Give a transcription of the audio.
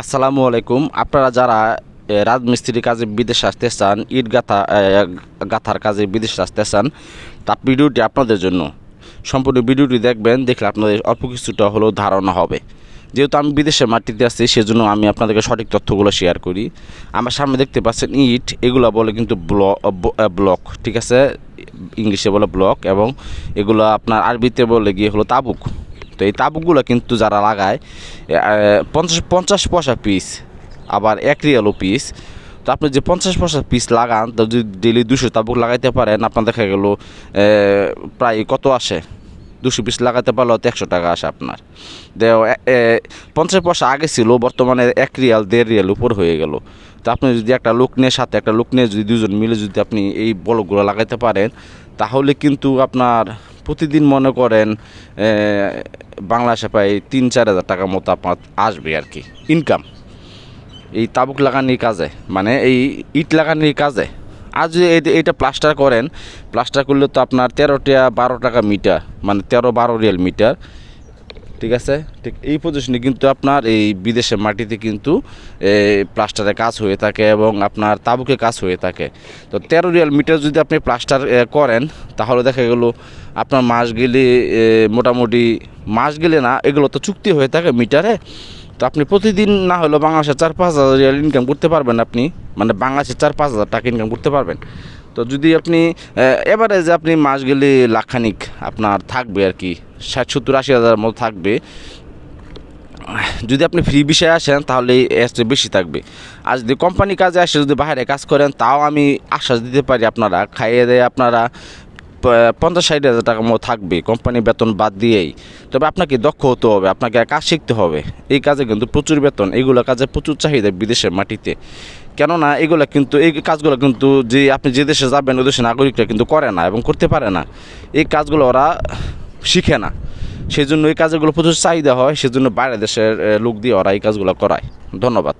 আসসালামু আলাইকুম। আপনারা যারা রাজমিস্ত্রির কাজে বিদেশে আসতে চান, ইট গাথা গাথার কাজে বিদেশে আসতে চান, তা ভিডিওটি আপনাদের জন্য। সম্পূর্ণ ভিডিওটি দেখবেন, দেখলে আপনাদের অল্প কিছুটা হলেও ধারণা হবে। যেহেতু আমি বিদেশে মাটিতে আছি, সেজন্য আমি আপনাদেরকে সঠিক তথ্যগুলো শেয়ার করি। আমার সামনে দেখতে পাচ্ছেন ইট, এগুলো বলে কিন্তু ব্লক, ঠিক আছে? ইংলিশে বলে ব্লক এবং এগুলো আপনার আরবিতে বলে গিয়ে হলো তাবুক। তো এই তাবুকগুলো কিন্তু যারা লাগায় পঞ্চাশ পঞ্চাশ পয়সা পিস আবার এক রিয়ালও পিস তো আপনি যে পঞ্চাশ পয়সা পিস লাগান, তো যদি ডেলি দুশো তাবুক লাগাইতে পারেন, আপনার দেখা গেল প্রায় কত আসে? দুশো পিস লাগাতে পারলেও তো একশো টাকা আসে আপনার। দেও পঞ্চাশ পয়সা আগে ছিল, বর্তমানে এক রিয়াল দেড় রিয়াল উপর হয়ে গেল। তো আপনি যদি একটা লোক নিয়ে, সাথে একটা লোক নিয়ে যদি দুজন মিলে যদি আপনি এই বলকগুলো লাগাইতে পারেন, তাহলে কিন্তু আপনার প্রতিদিন মনে করেন বাংলাদেশে প্রায় তিন, চার হাজার টাকার মতো আপনার আসবে আর কি ইনকাম এই তাবুক লাগানির কাজে মানে এই ইট লাগানির কাজে। আর এইটা প্লাস্টার করেন প্লাস্টার করলে তো আপনার তেরোটা বারো টাকা মিটার মানে তেরো বারো রিয়াল মিটার ঠিক আছে? ঠিক এই পজিশনে কিন্তু আপনার এই বিদেশের মাটিতে কিন্তু এই প্লাস্টারের কাজ হয়ে থাকে এবং আপনার তাবুকে কাজ হয়ে থাকে। তো তেরো রিয়াল মিটার যদি আপনি প্লাস্টার করেন, তাহলে দেখা গেল আপনার মাস গেলে মোটামুটি মাস গেলে না, এগুলো তো চুক্তি হয়ে থাকে মিটারে। তো আপনি প্রতিদিন না হলেও বাংলাদেশে চার পাঁচ হাজার রিয়াল ইনকাম করতে পারবেন আপনি। মানে বাংলাদেশে চার পাঁচ হাজার টাকা ইনকাম করতে পারবেন। তো যদি আপনি এভারেজে আপনি মাস গেলে লাখখানিক আপনার থাকবে আর কি, ষাট সত্তর আশি হাজার মতো থাকবে। যদি আপনি ফ্রি বিষয়ে আসেন, তাহলে চেয়ে বেশি থাকবে। আর যদি কোম্পানি কাজে আসে, যদি বাইরে কাজ করেন, তাও আমি আশ্বাস দিতে পারি আপনারা, খাইয়ে দেয় আপনারা পঞ্চাশ ষাট হাজার টাকার মতো থাকবে, কোম্পানি বেতন বাদ দিয়েই। তবে আপনাকে দক্ষ হতে হবে, আপনাকে কাজ শিখতে হবে। এই কাজে কিন্তু প্রচুর বেতন এইগুলো কাজে প্রচুর চাহিদা বিদেশের মাটিতে। কেননা এগুলো কিন্তু, এই কাজগুলো কিন্তু যে আপনি যে দেশে যাবেন, ওই দেশের নাগরিকরা কিন্তু করে না এবং করতে পারে না। এই কাজগুলো ওরা শিখে না। সেই জন্য এই কাজগুলো প্রচুর চাহিদা হয়, সেজন্য বাইরের দেশের লোক দিয়ে ওরা এই কাজগুলো করায়। ধন্যবাদ।